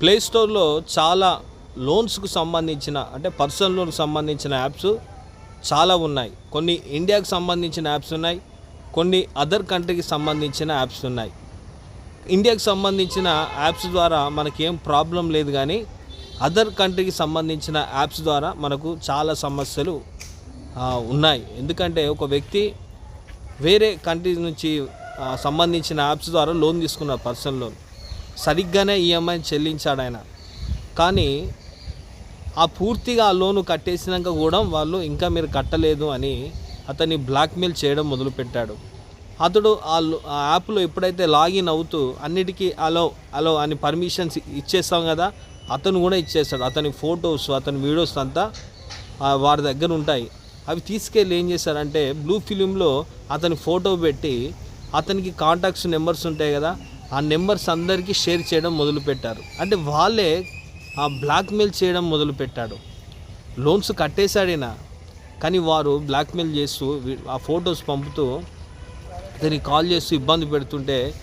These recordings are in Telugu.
ప్లే స్టోర్లో చాలా లోన్స్కు సంబంధించిన అంటే పర్సనల్ లోన్కి సంబంధించిన యాప్స్ చాలా ఉన్నాయి. కొన్ని ఇండియాకి సంబంధించిన యాప్స్ ఉన్నాయి. కొన్ని అదర్ కంట్రీకి సంబంధించిన యాప్స్ ఉన్నాయి. ఇండియాకి సంబంధించిన యాప్స్ ద్వారా మనకేం ప్రాబ్లం లేదు కానీ అదర్ కంట్రీకి సంబంధించిన యాప్స్ ద్వారా మనకు చాలా సమస్యలు ఉన్నాయి. ఎందుకంటే ఒక వ్యక్తి వేరే కంట్రీ నుంచి సంబంధించిన యాప్స్ ద్వారా లోన్ తీసుకున్నారు పర్సనల్ లోన్. సరిగ్గానే ఈఎంఐ చెల్లించాడు ఆయన. కానీ ఆ పూర్తిగా ఆ లోను కట్టేసినాక కూడా వాళ్ళు ఇంకా మీరు కట్టలేదు అని అతన్ని బ్లాక్మెయిల్ చేయడం మొదలుపెట్టాడు. అతడు ఆ యాప్లో ఎప్పుడైతే లాగిన్ అవుతూ అన్నిటికీ అలో అలో అని పర్మిషన్స్ ఇచ్చేస్తాం కదా అతను కూడా ఇచ్చేస్తాడు. అతని ఫొటోస్ అతని వీడియోస్ అంతా వారి దగ్గర ఉంటాయి. అవి తీసుకెళ్ళి ఏం చేశారంటే బ్లూ ఫిలింలో అతని ఫోటో పెట్టి అతనికి కాంటాక్ట్స్ నెంబర్స్ ఉంటాయి కదా ఆ నెంబర్స్ అందరికీ షేర్ చేయడం మొదలుపెట్టారు. అంటే వాళ్ళే ఆ బ్లాక్మెయిల్ చేయడం మొదలుపెట్టాడు. లోన్స్ కట్టేశాడైనా? కానీ వారు బ్లాక్మెయిల్ చేస్తూ ఆ ఫొటోస్ పంపుతూ అతనికి కాల్ చేస్తూ ఇబ్బంది పెడుతుంటే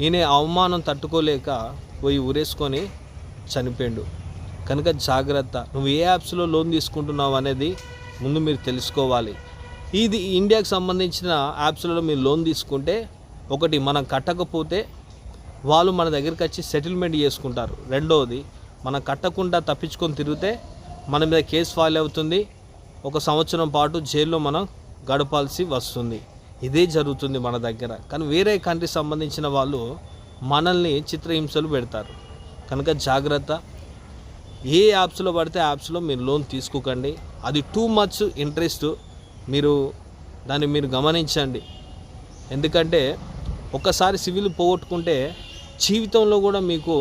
ఈయన అవమానం తట్టుకోలేక పోయి ఉరేసుకొని చనిపోయాడు. కనుక జాగ్రత్త. నువ్వు ఏ యాప్స్లో లోన్ తీసుకుంటున్నావు అనేది ముందు మీరు తెలుసుకోవాలి. ఇది ఇండియాకి సంబంధించిన యాప్స్లలో మీరు లోన్ తీసుకుంటే ఒకటి మనం కట్టకపోతే వాళ్ళు మన దగ్గరికి వచ్చి సెటిల్మెంట్ చేసుకుంటారు. రెండవది మనం కట్టకుండా తప్పించుకొని తిరిగితే మన మీద కేసు ఫైల్ అవుతుంది. ఒక సంవత్సరం పాటు జైల్లో మనం గడపాల్సి వస్తుంది. ఇదే జరుగుతుంది మన దగ్గర. కానీ వేరే కంట్రీ సంబంధించిన వాళ్ళు మనల్ని చిత్రహింసలు పెడతారు. కనుక జాగ్రత్త. ఏ యాప్స్లో పడితే యాప్స్లో మీరు లోన్ తీసుకోకండి. అది టూ మచ్ ఇంట్రెస్ట్ మీరు దాన్ని మీరు గమనించండి. ఎందుకంటే ఒక్కసారి సివిల్ పోగొట్టుకుంటే జీవితంలో కూడా మీకు